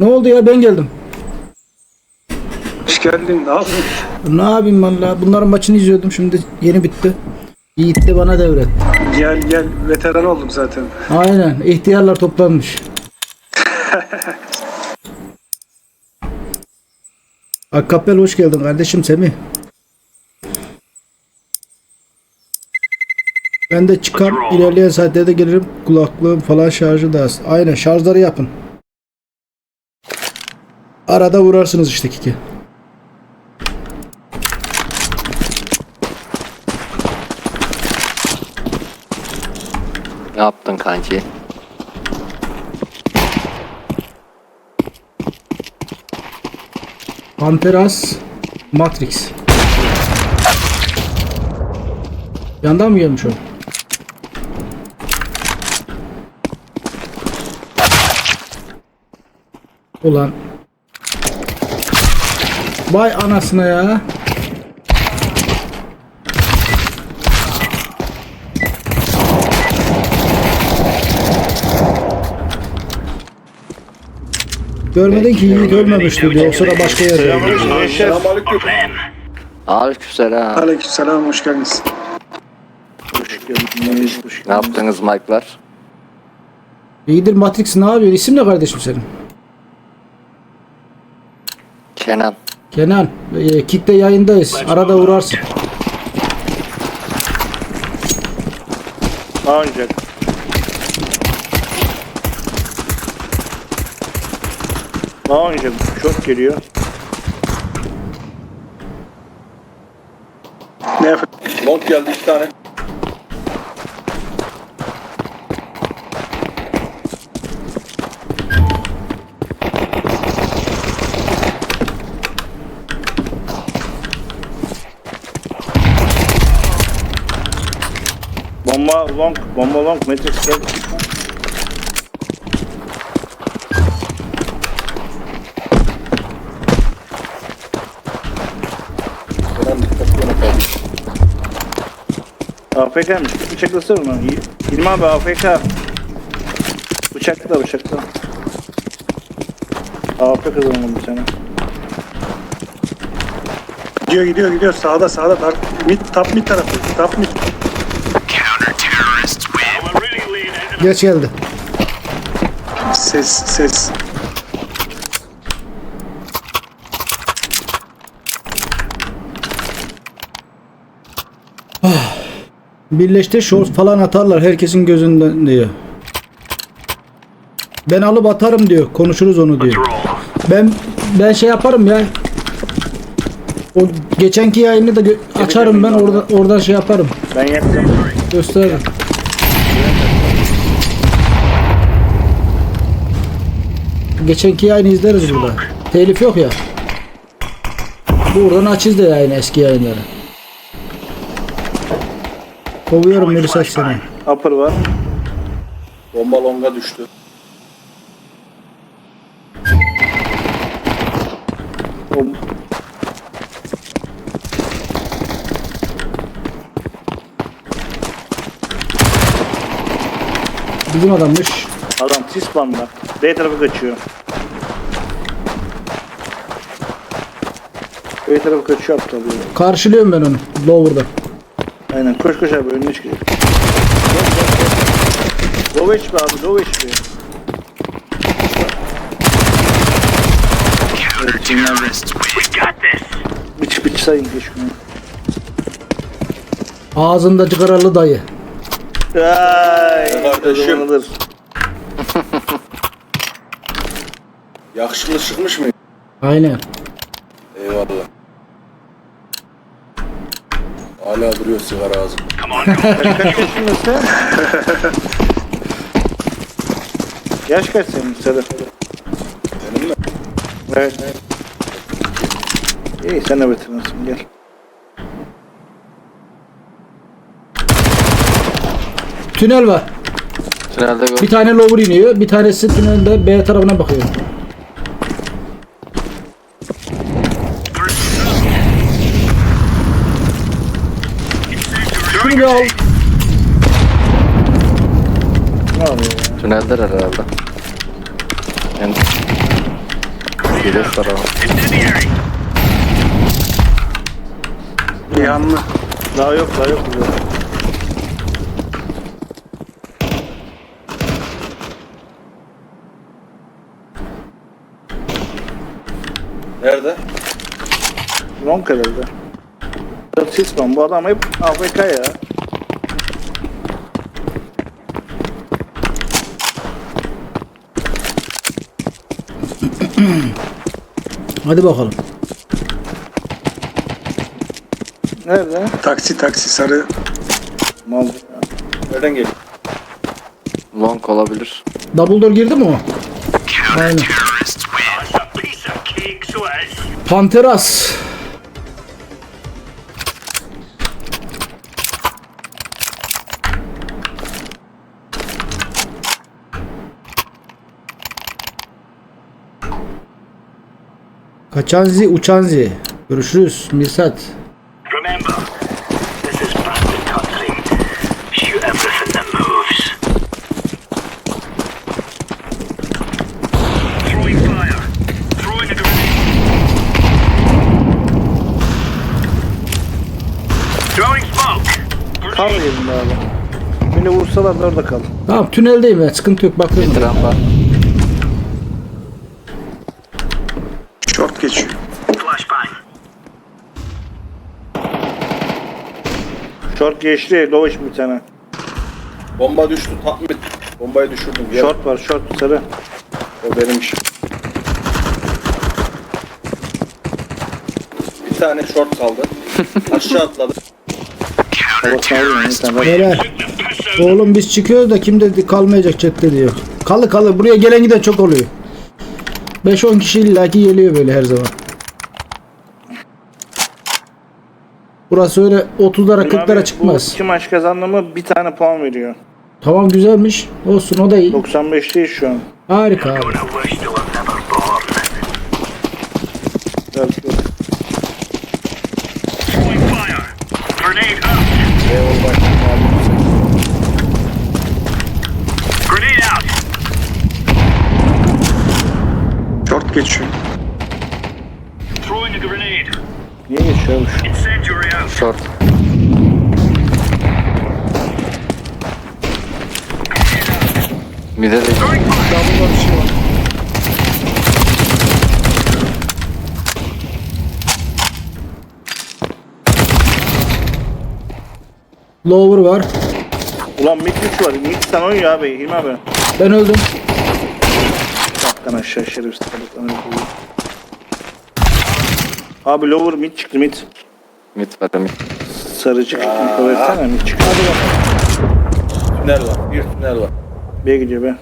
Ne oldu ya ben geldim. Hoş geldin. Ne yapıyorsun? Ne yapayım valla bunların maçını izliyordum şimdi yeni bitti. Yiğit de bana devret. Gel gel. Veteran oldum zaten. Aynen ihtiyarlar toplanmış. Akkapel hoş geldin kardeşim Semih. Ben de çıkar ilerleyen saatlerde gelirim kulaklığım falan şarjı da az. Aynen şarjları yapın. Arada vurarsınız işte kiki. Ne yaptın kanki? Panteras Matrix. Yandan mı gelmiş o? Ulan. Vay anasına ya. Görmedin ki Yiğit ölmemişti diyor. Yoksa da başka yerde. Selamünaleyküm. Aleykümselam. Aleykümselam. Hoş geldiniz. Ne yaptınız Mike'lar? İyidir Matrix ne yapıyor? İsim ne kardeşim senin? Kenan. Kenan, e, Kick'te yayındayız. Arada uğrarsın. Ancak. Ancak çok geliyor. Ne? Long geldi iki tane. Long, bomba long, Matrix kaldı. AFK'miş. Bıçaklasana onu. İlmi abi AFK. Bıçakla bıçakla. AFK kazanalım bir tane. Gidiyor gidiyor gidiyor. Sağda sağda. Dark, mid, top mid tarafı. Top mid. Geç geldi. Ses ses. Birleşte short falan atarlar herkesin gözünden diyor. Ben alıp atarım diyor. Konuşuruz onu diyor. Ben ben şey yaparım ya. O geçenki yayını da açarım ben orada oradan şey yaparım. Ben yaktım. Gösteririm. Geçenki yayını izleriz burada. Telif yok ya. Buradan açız da yayını eski yayınları. Kovuyorum Mirsat seni. Upper var. Bomba longa düştü. O Bizim adammış. Adam sis banda. B tarafı kaçıyor. B tarafı kaçıyor aptal diyor. Karşılıyorum ben onu. Lower'da. Aynen koş koş abi önüne çıkıyor. Low HP abi low HP. Evet, Biç biç sayın keşke. Ağzında cigaralı dayı. Ay Kardeşim. kazanılır. Yakışıklı çıkmış mı? Aynen. Eyvallah. Hala duruyor sigara ağzında. Kaç yaşındasın? Yaş kaç senin Sedat? Benim mi? Evet. İyi sen de veteransın gel. Tünel var. Tünelde gör. Bir tane lower iniyor. Bir tanesi tünelde B tarafına bakıyor. Al. Ne oluyor ya? Tüneldeler herhalde. Yani de saralım. Yanlı. Daha yok daha yok. burada. Nerede? Long herhalde. Sisman bu adam hep AFK ya. Hadi bakalım. Nerede? Taksi taksi sarı. Mal. Nereden geliyor? Long olabilir. Double door girdi mi o? Aynen. Panteras. Kaçanzi uçanzi. Görüşürüz Mirsat. Remember, this is bandit country. Shoot everything that moves. Throwing fire. Throwing a grenade. Throwing smoke. Kal yerinde abi. Beni vursalar da orada kal. Tamam tüneldeyim ben sıkıntı yok bakıyorum. Bir rampa. Short geçiyor. Short geçti. Lowish bir tane. Bomba düştü. Tam bir bombayı düşürdüm. Gel. Short var short sarı. O benim işim. Bir tane short kaldı. Aşağı atladı. Vurma bir tane. Beyler. Oğlum biz çıkıyoruz da kim dedi kalmayacak chatte diyor. Kalı kalı buraya gelen giden çok oluyor. 5-10 kişi illaki geliyor böyle her zaman. Burası öyle 30'lara Abi, 40'lara Bu çıkmaz. iki maç kazandı mı bir tane puan veriyor. Tamam güzelmiş. Olsun o da iyi. 95'teyiz şu an. Harika abi they were never born. Dört, dört. Throwing fire. Grenade out. Eyvallah. Grenade out. Short geçiyor. Niye geçiyor abi şu? Incendiary out. Short. Mide de Throwing fire. Lower var. Ulan mid güç var. Mid sen oynuyor abi. İlmi abi. Ben öldüm. Aşağı şerefsiz kalktan öldü. Abi lower mid çıktı mid. mid var mid. Sarı çıktı. Info versene mid çıktı. Hadi bakalım. Tünel var. Bir tünel var. B'ye gidiyor be.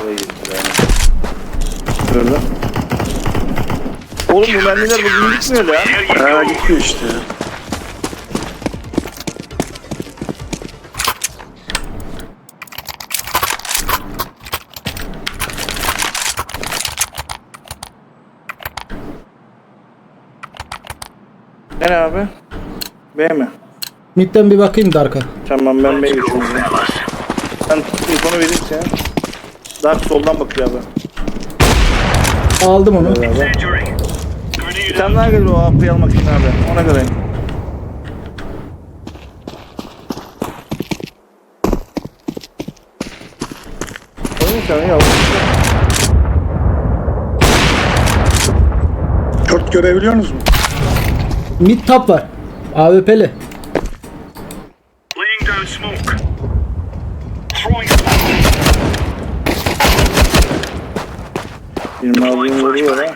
Buraya yani. Böyle. Oğlum bu mermiler bugün gitmiyor ya. Ha gidiyor işte. Ne abi? B mi? Midden bir bakayım da arka. Tamam ben B'ye geçiyorum. Sen infonu verirsen. Dark soldan bakıyor abi. Aldım onu. Incendiary. Bir Grenade tane daha geliyor o AP'yi almak için abi. Ona göre. Oyun sen ya. Short görebiliyor musunuz? Mid top var. AWP'li. Benim abim vuruyor ha.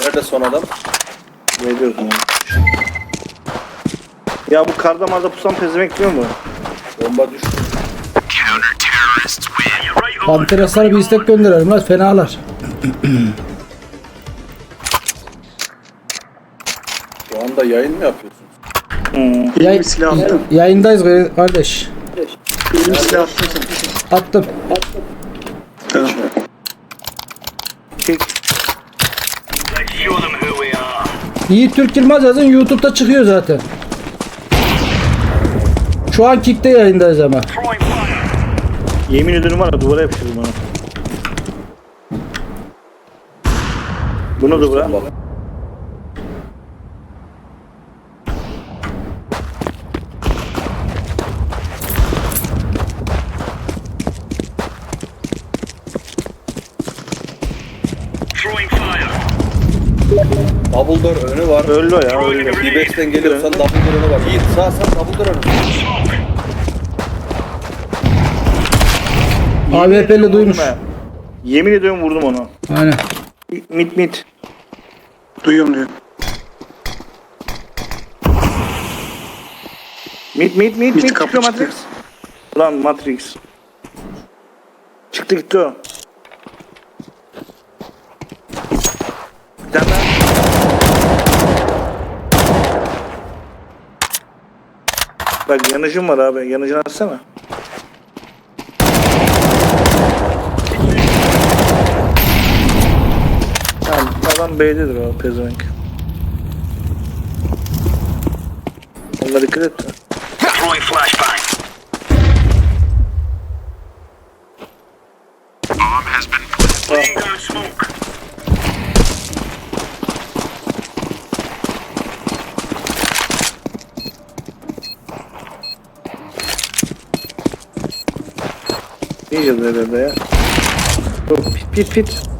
Nerede son adam? Veriyorsun ya. Ya bu karda marda pusan pezevenk diyor mu? Bomba düştü. You're right on. Panteraslara bir istek gönderelim lan fenalar. anda yayın mı yapıyorsunuz? Hmm. Yay- silah attım. yayındayız kardeş. Bir silah attım sana. Attım. Tamam. Çek. Yiğit Türk Yılmaz yazın YouTube'da çıkıyor zaten. Şu an Kick'te yayındayız ama. Yemin ederim var ya duvara yapıştırdım onu. Bunu duvara. Bak. Throwing fire. Double door önü var. Öldü ya öldü. D-Base'den geliyorsan double önü var. Yiğit sağ sağ double. Yemin AWP'li duymuş. Yemin ediyorum vurdum onu. Aynen. Mit mit. Duyuyorum diyor. Mit mit mit Mit mit kapı. Matrix. Ulan Matrix. Çıktı gitti o. Bir tane daha. Bak yanıcım var abi. Yanıcını atsana. Tamam, adam B'dedir o pezevenk. Onlara dikkat et. Throwing flashbang. Bomb has been planted. Laying down smoke. Yiyeceğiz herhalde ya? Dur, pit pit pit.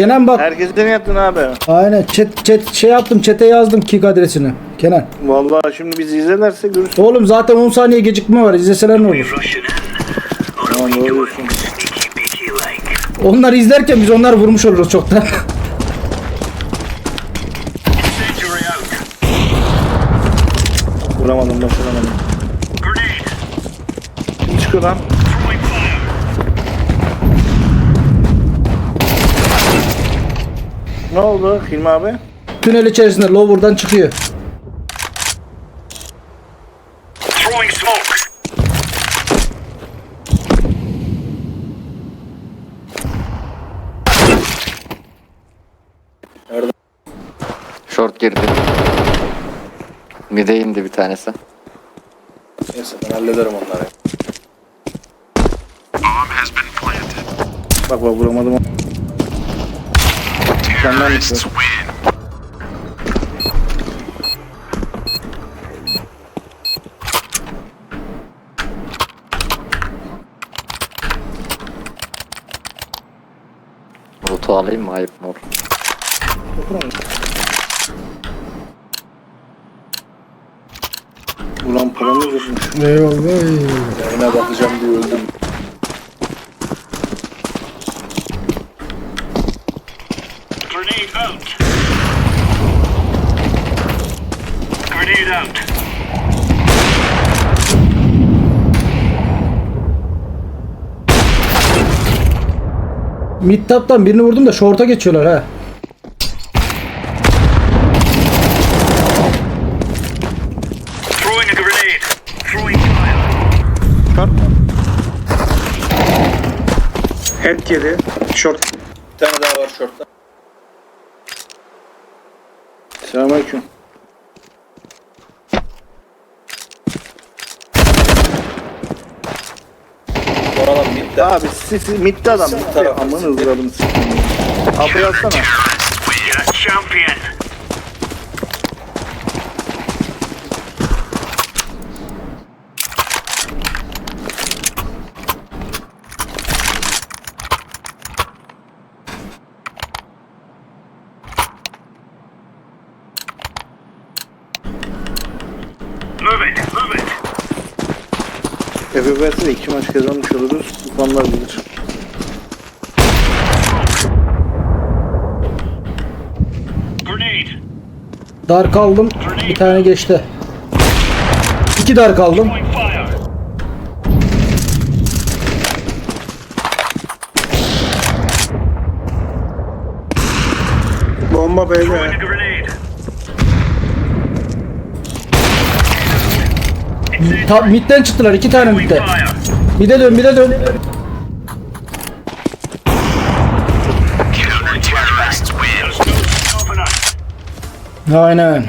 Kenan bak. Herkese ne yaptın abi? Aynen chat, chat şey yaptım chat'e yazdım kick adresini. Kenan. Vallahi şimdi bizi izlerlerse görürsün. Oğlum zaten 10 saniye gecikme var. İzleseler ne olur? Tamam doğru diyorsun. Sneaky beaky like. Onlar izlerken biz onları vurmuş oluruz çoktan. Vuramadım başaramadım. Çıkıyor lan? Ne oldu Hilmi abi? Tünel içerisinde lower'dan çıkıyor. Throwing smoke. Short girdi. Mid'e indi bir tanesi. Neyse ben hallederim onları. Bomb has been planted. Bak bak vuramadım. Terrorists çıkıyor? win. Loot'u alayım mı? Ayıp mor. Ulan paramız yokmuş. Eyvallah. Yayına bakacağım diye öldüm. Grenade out. Grenade out. Mid tap'tan birini vurdum da short'a geçiyorlar ha. Throwing a grenade. Throwing fire. Çıkar mı? Head yedi. Short. Bir tane daha var shortta. Selamünaleyküm. Son adam bitti. Abi siz mitti adam. Tarafınız. Aman hızladım sikeyim. Abi yazsana. Champion. maç verse de iki maç kazanmış oluruz. Sultanlar bilir. Dark aldım. Bir tane geçti. İki dark aldım. Bomba beyler. Ta, midden çıktılar iki tane Throwing midden. fire. Bir de dön bir de dön. Aynen.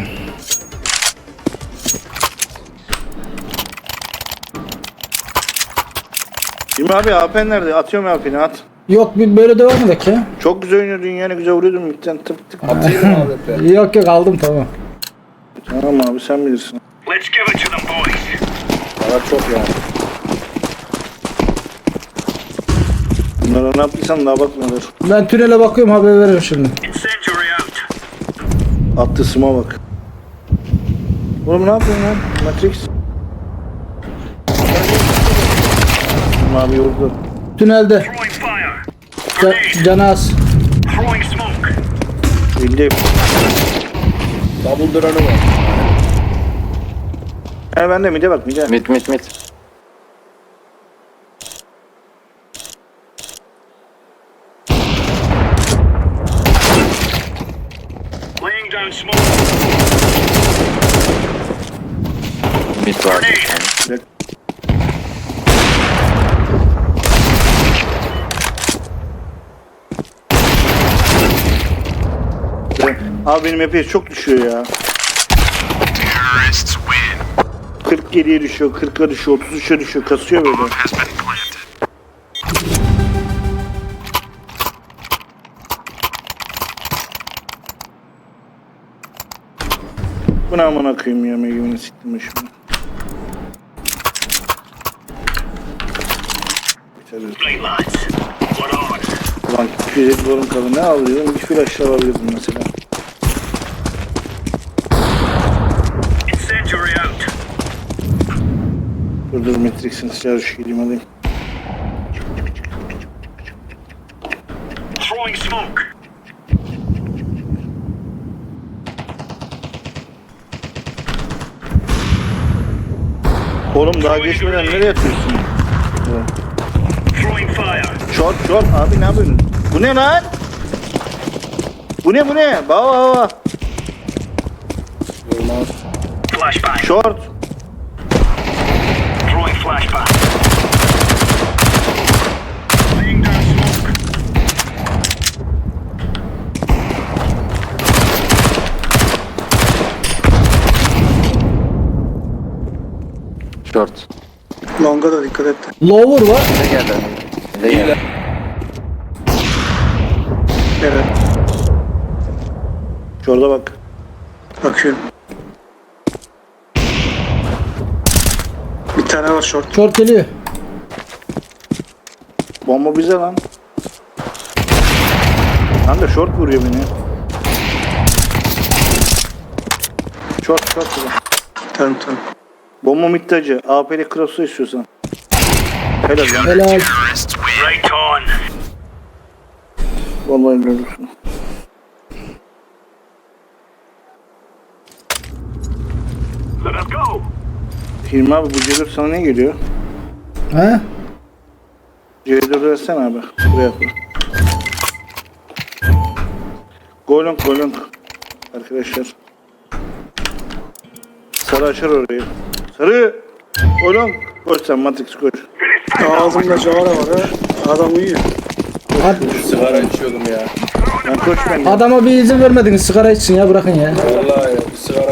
Hilmi abi AP'n nerede? Atıyorum AP'ni at. Yok bir böyle devam edelim ya. Çok güzel oynuyordun yani güzel vuruyordun midden tık tık. Atayım AWP? Yok yok aldım tamam. Tamam abi sen bilirsin. Let's give it to them, boys. Bana çok yani. Bunlara ne yaptıysan daha bakmıyorlar. Ben tünele bakıyorum haber veririm şimdi. Attı sma bak. Oğlum ne yapıyorsun lan? Matrix. Hilmi abi yordu. Tünelde. Throwing fire. Ca Grenade. canı az. Throwing smoke. Bildi. Double drone'u var. He ben de mide bak mide. Mid mid mid. Laying down smoke. Mid var. Abi benim FPS çok düşüyor ya. 40 geriye düşüyor, 40'a düşüyor, 33'e düşüyor, kasıyor böyle. Buna amına koyayım ya Megaman'ı siktim şimdi. Ulan 250 dolarım kaldı ne alıyordum? Bir flash alabilirdim mesela. Dur dur Matrix'in silahı şu geleyim alayım. Throwing smoke. Oğlum daha geçmeden nereye atıyorsun? Throwing fire. Short short abi ne yapıyorsun? Bu ne lan? Bu ne bu ne? Baba baba. Yılmaz. Flashbang. Short. Throwing flashbang. Laying down smoke. Short. Longa da dikkat et. Lower var. Ne geldi? Ne geldi? Evet. Şurada bak. Bakıyorum. Bir tane var short. Short geliyor. Bomba bize lan. Kanka short vuruyor beni. Short short vuruyor. Tamam tamam. Bomba mittacı. AP'li cross'u istiyorsan. Helal lan. Helal. Right on. Vallahi helal olsun. Let us go. Hilmi abi bu C4 sana ne geliyor? He? C4 versene abi. Buraya yap. Golong golong. Arkadaşlar. Sarı açar orayı. Sarı. Golong. Koş sen Matrix koş. Ağzımda cavara var ha. Adam uyuyor. Ad- Sigara içiyordum ya. Ben koş ben. adama bir izin vermediniz sigara içsin ya bırakın ya. Vallahi ya. Sigara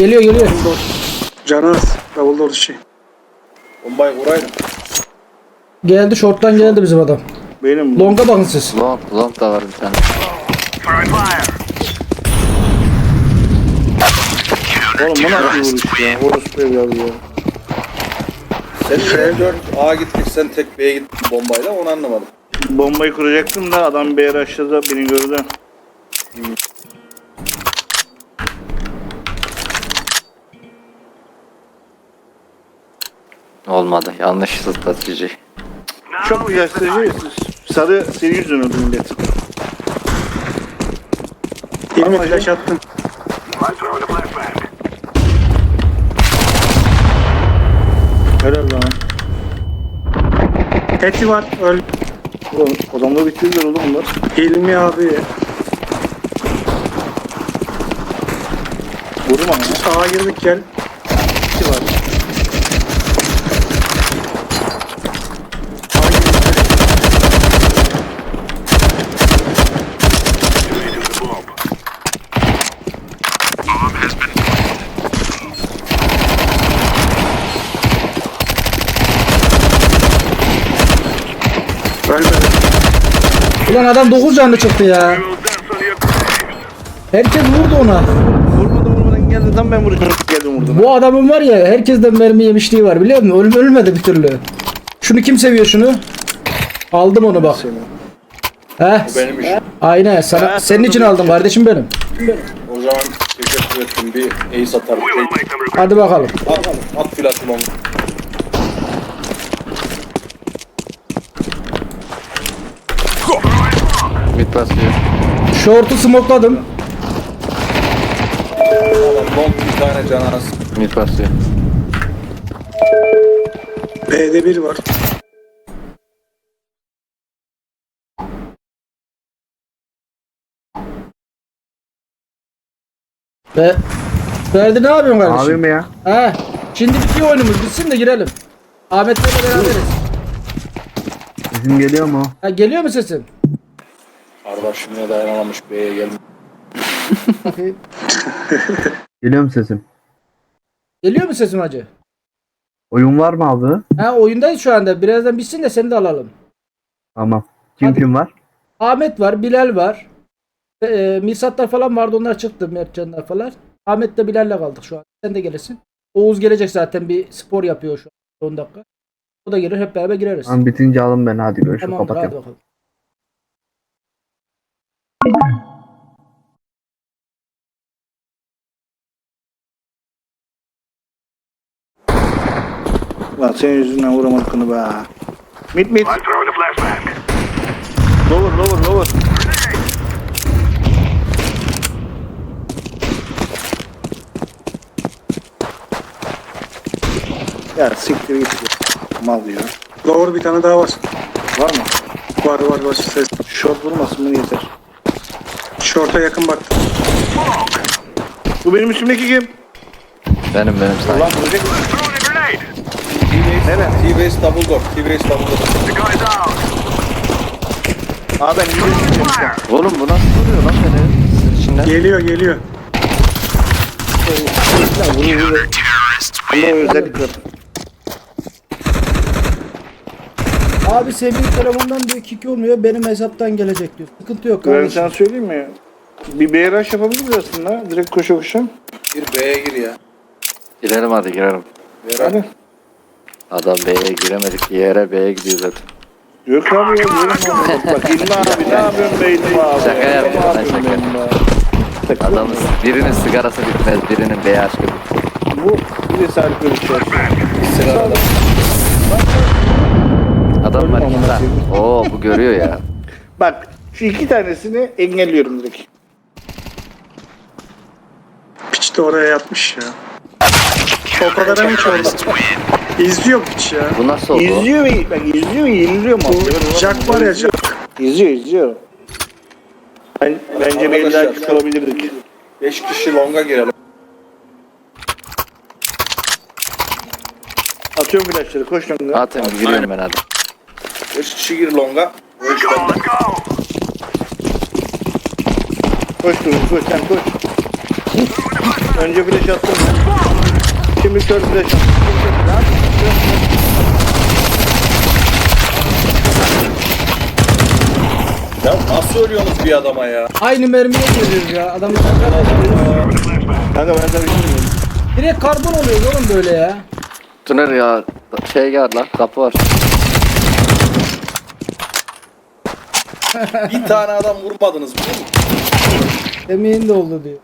Geliyor geliyor. Canı az. Double door şey. Bombayı vurayım. Geldi short'tan geldi bizim adam. Benim bu. Long'a bakın siz. Long long da var bir tane. Oğlum bu nasıl bir vuruş ya? Sen niye 4 A gittik sen tek B'ye gittin bombayla onu anlamadım. Bombayı kuracaktım da adam bir yere aşağıda beni gördü. Olmadı. Yanlış strateji. Çok güzel strateji. Sarı senin yüzünden öldü millet. Hilmi flash attım. I'm throwing a flashbang. Helal lan. Eti var. Öl. Ulan adamları bitirdiler oğlum bunlar. Hilmi abi. Vurma ya. Sağa girdik gel. İki var. Sağa girdik gel. Ölmedi. Ulan adam 9 canlı çıktı ya. Herkes vurdu ona. Vurmadan vurmadan geldi tam ben vuracağım. Geldim vurdum. Bu adamın var ya herkesten mermi yemişliği var biliyor musun? Ölüm ölmedi bir türlü. Şunu kim seviyor şunu? Aldım onu bak. Heh. Benim işim. Aynen sana senin için aldım kardeşim benim. O zaman teşekkür ettim. Bir ace atarım. Hadi bakalım. At, at flash long. Mid basıyor. Short'u smokladım. Tamam long bir tane can az. Mid basıyor. B'de bir var. Ve Ferdi ne yapıyorsun kardeşim? Abim ya. He. Şimdi bitiyor oyunumuz bitsin de girelim. Ahmet'le beraberiz. Sesim geliyor mu? Ha, geliyor mu sesin? Kardeşim ne dayanamamış B'ye gelmiş. Geliyor mu sesim? Geliyor mu sesim hacı? Oyun var mı abi? Ha oyundayız şu anda. Birazdan bitsin de seni de alalım. Tamam. Kim Hadi. kim var? Ahmet var, Bilal var. Ee, Mirsatlar falan vardı onlar çıktı Mertcanlar falan. Ahmet'le Bilal'le kaldık şu an. Sen de gelirsin. Oğuz gelecek zaten bir spor yapıyor şu an 10 dakika. O da gelir hep beraber gireriz. Tamam bitince alın beni hadi görüşürüz Tamamdır hadi kapatayım. bakalım. Lan senin yüzünden vuramadık onu be. Mit mit. Lower lower lower. Ya siktir git. Mal ya. Lower bir tane daha var. Var mı? Var var var. Ses. Short vurmasın beni yeter. Short'a yakın baktım. Bu benim üstümdeki kim? Benim benim sanki. Lan vuracak mı? Throwing a grenade. Nere? T-base double door. T-base double door. Aa ben yüzüyorum. Oğlum bu nasıl vuruyor lan beni? Sizin içinden. Geliyor geliyor. Vurur vurur. Bunda özellik var. Abi Semih'in telefondan diyor kick olmuyor benim hesaptan gelecek diyor. Sıkıntı yok Ben kardeşim. sana söyleyeyim mi? Bir BRH yapabiliriz aslında. Direkt koşa koşa. Gir B'ye gir ya. Girelim hadi girelim. Ver Hadi. Adam B'ye giremedik. Yere B'ye gidiyor zaten. Yok abi ya. Diyorum abi. Bak İlmi abi ne yapıyorsun be İlmi abi? Şaka yapıyorum ben, şaka. Adamın mı? birinin sigarası bitmez, birinin B aşkı bitmez. Bu bir de sarkı bir şey. Sırada. Adam var iki tane. Oo bu görüyor ya. Bak şu iki tanesini engelliyorum direkt. Piç de oraya yatmış ya. O kadar emin ki orada. İzliyor piç ya. Bu nasıl oldu? İzliyor ve bak izliyor ve yeniliyor mu? Bu Jack var ya Jack. İzliyor izliyor. Ben, bence bir daha çıkarabilirdik. 5 kişi longa girelim. Atıyorum flashları koş longa. Atın giriyorum ben hadi. 5 kişi gir longa. Go, bende. let's go. Koş durun koş sen koş. Önce flash attım ben. Şimdi kör flash attım. Ya nasıl ölüyorsunuz bir adama ya? Aynı mermiye geliyoruz ya. Adam Kanka ben sana bir şey diyeyim. direkt karbon oluyor oğlum böyle ya. Tünel ya. Şey gel lan kapı var. Bir tane adam vurmadınız biliyor musun? Emeğin de oldu diyor.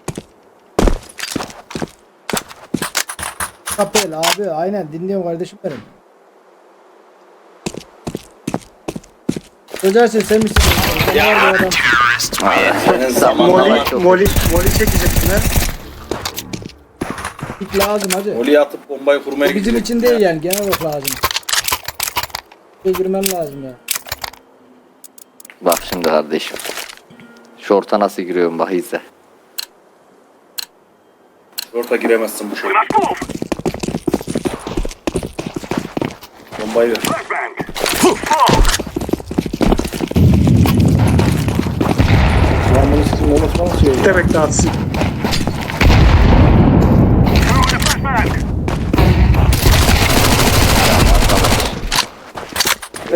Kapel abi aynen dinliyorum kardeşim benim. Ödersin sen misin? Ya. Moli, moli, moli çekeceksin ha. İlk lazım hacı. Moli atıp bombayı kurmaya gidecek. Bizim için değil yani genel olarak lazım. Girmen lazım ya. Yani şimdi kardeşim. Şorta nasıl giriyorum bak izle. Orta giremezsin bu şey. Move. Bombayı ver. Lan bunu sizin olması nasıl yiyor? Demek dağıtsın. Flashbang.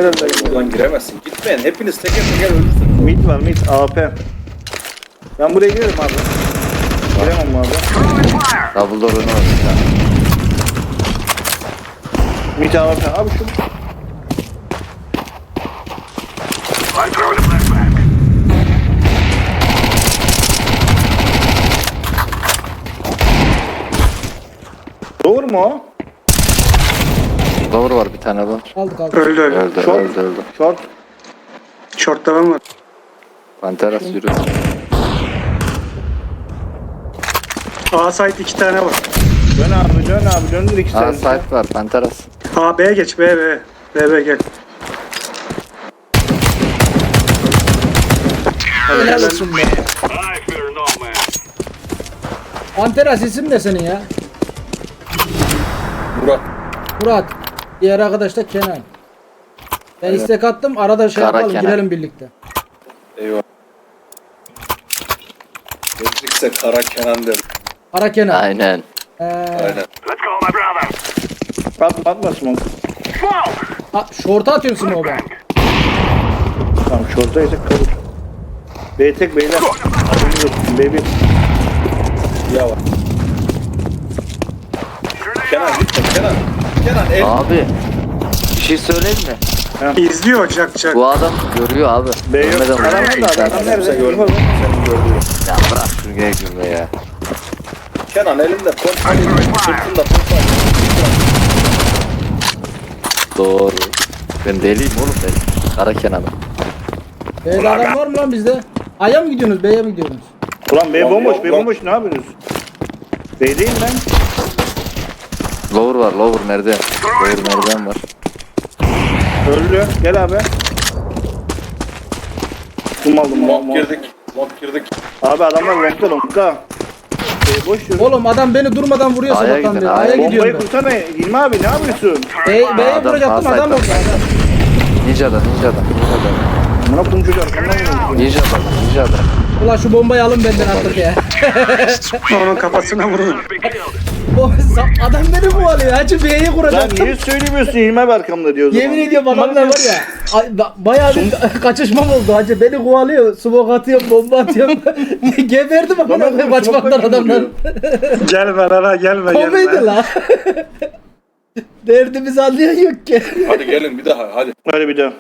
Nereden Buradan giremezsin. Gitmeyin. Hepiniz teker teker ölürsünüz. Mid var mid AP. Ben buraya girerim abi. Giremem abi. Double door'unu tane. Mid AP. Abi şu doğru mu o? Door var bir tane var. Aldık aldık. Öldü öldü. Öldü Short. öldü öldü. Short. Şortta ben var. Panteras yürü. A site iki tane var. Dön abi dön abi döndür iki Aa tane. site var Panteras. A B'ye geç B B. B B gel. Helal olsun be. Anteras isim ne senin ya? Murat. Murat. Diğer arkadaş da Kenan. Ben istek attım arada şey Kara yapalım Kenan. girelim birlikte. Eyvah. Matrix'e kara Kenan der. Kara Kenan. Aynen. Ee, Aynen. Let's go, my brother. Atma atma smoke. Smoke. ha, şorta atıyorsun smoke'u ben. Tamam short'taysak kalır. B tek beyler. Haberiniz olsun. B bir. Ya var. Kenan gitme Kenan. Kenan el. Abi. Bir şey söyleyeyim mi? İzliyor cak cak. Bu adam görüyor abi. B yok. Adam nerede? Adam nerede? Görmüyor. Ya bırak şu gel gülme ya. Kenan elinde pompalı. Sırtında. Doğru. Ben deliyim oğlum ben. Kara Kenan'ım. B'de adam var mı lan bizde? A'ya mı gidiyorsunuz B'ye mi gidiyorsunuz? Ulan B Yok, bomboş. yok, B yok. bomboş ne yapıyorsunuz? B'deyim ben. Lower var lower merdiven. Lower merdiven var. Öldü. Gel abi. Kum aldım. Long girdik. Long girdik. Abi adamlar longta longta. B boş yürü. Oğlum adam beni durmadan vuruyor A'ya sabahtan gidin, beri. A'ya A'ya gidiyorum Bombayı ben. kursana. Hilmi abi ne yapıyorsun? B, B'ye Adam vuracaktım adam oldu. side'da. Ninja'da Ninja'da. Ninja'da. Buna kum çocuğu arkamdan vuruyor. Ninja'da Ninja'da. Ulan şu bombayı alın benden artık ya. Onun kafasına vurun. Be killed. Adam beni bu alıyor. Hacı B'yi Lan kuracaktım. niye söylemiyorsun Hilmi abi arkamda diyor o zaman. Yemin ediyorum adamlar var ya. ay- ba- Bayağı bir kaçışmam oldu hacı. Beni kovalıyor. Smoke atıyorum, bomba atıyorum. Geberdim amına Lan koyayım ben kaçmaktan smoke'la adamdan. Gelme ara gelme Komedi gelme. la. Derdimizi anlayan yok ki. Hadi gelin bir daha hadi. Hadi bir daha.